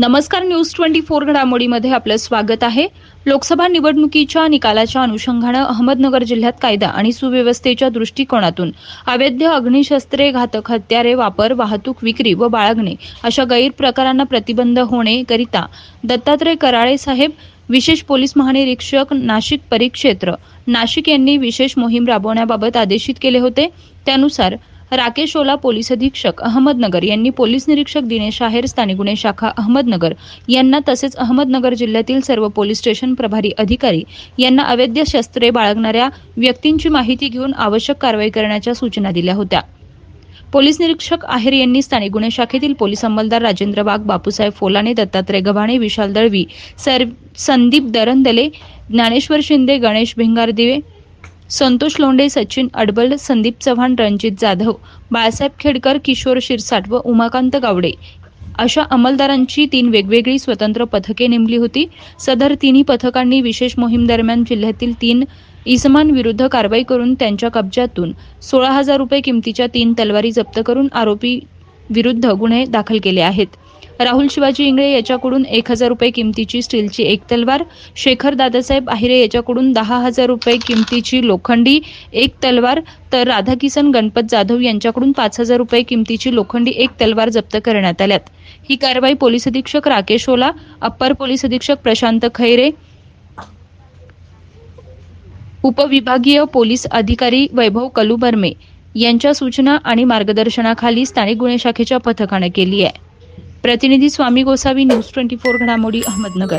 नमस्कार news twenty four घडामोडीमध्ये आपलं स्वागत आहे. लोकसभा निवडणुकीच्या निकालाच्या अनुषंगानं अहमदनगर जिल्ह्यात कायदा आणि सुव्यवस्थेच्या दृष्टिकोनातून अवैध अग्निशस्त्रे घातक हत्यारे वापर वाहतूक विक्री व बाळगणे अशा गैरप्रकारांना प्रतिबंध होणेकरिता दत्तात्रय कराळे साहेब विशेष पोलीस महानिरीक्षक नाशिक परिक्षेत्र नाशिक यांनी विशेष मोहीम राबवण्याबाबत आदेशित केले होते. त्यानुसार राकेश ओला पोलीस अधीक्षक अहमदनगर यांनी पोलीस निरीक्षक दिनेश आहेर स्थानिक गुन्हे शाखा अहमदनगर यांना तसेच अहमदनगर जिल्ह्यातील सर्व पोलीस स्टेशन प्रभारी अधिकारी यांना अवैध शस्त्रे बाळगणाऱ्या व्यक्तींची माहिती घेऊन आवश्यक कारवाई करण्याच्या सूचना दिल्या होत्या. पोलीस निरीक्षक आहेर यांनी स्थानिक गुन्हे शाखेतील पोलीस अंमलदार राजेंद्र वाघ बापूसाहेब फोलाने दत्तात्रय गव्हाणे विशाल दळवी सर संदीप दरंदले ज्ञानेश्वर शिंदे गणेश भिंगारदिवे संतोष लोंढे सचिन अडबल संदीप चव्हाण रणजित जाधव बाळासाहेब खेडकर किशोर शिरसाट व उमाकांत गावडे अशा अंमलदारांची तीन वेगवेगळी स्वतंत्र पथके नेमली होती. सदर तिन्ही पथकांनी विशेष मोहीम दरम्यान जिल्ह्यातील तीन इसमांविरुद्ध कारवाई करून त्यांच्या कब्जातून सोळा हजार रुपये किमतीच्या तीन तलवारी जप्त करून आरोपी विरुद्ध गुन्हे दाखल केले आहेत. राहुल शिवाजी इंगळे याच्याकडून एक हजार रुपये किमतीची स्टीलची एक तलवार शेखर दादासाहेब आहिरे याच्याकडून दहा हजार रुपये किमतीची लोखंडी एक तलवार तर राधाकिसन गणपत जाधव यांच्याकडून पाच हजार रुपये किमतीची लोखंडी एक तलवार जप्त करण्यात आल्यात. ही कारवाई पोलीस अधीक्षक राकेश ओला अप्पर पोलीस अधीक्षक प्रशांत खैरे उपविभागीय पोलीस अधिकारी वैभव कलुबर्मे यांच्या सूचना आणि मार्गदर्शनाखाली स्थानिक गुन्हे शाखेच्या पथकाने केली आहे. प्रतिनिधी Swami Gosavi news twenty four घडामोडी अहमदनगर.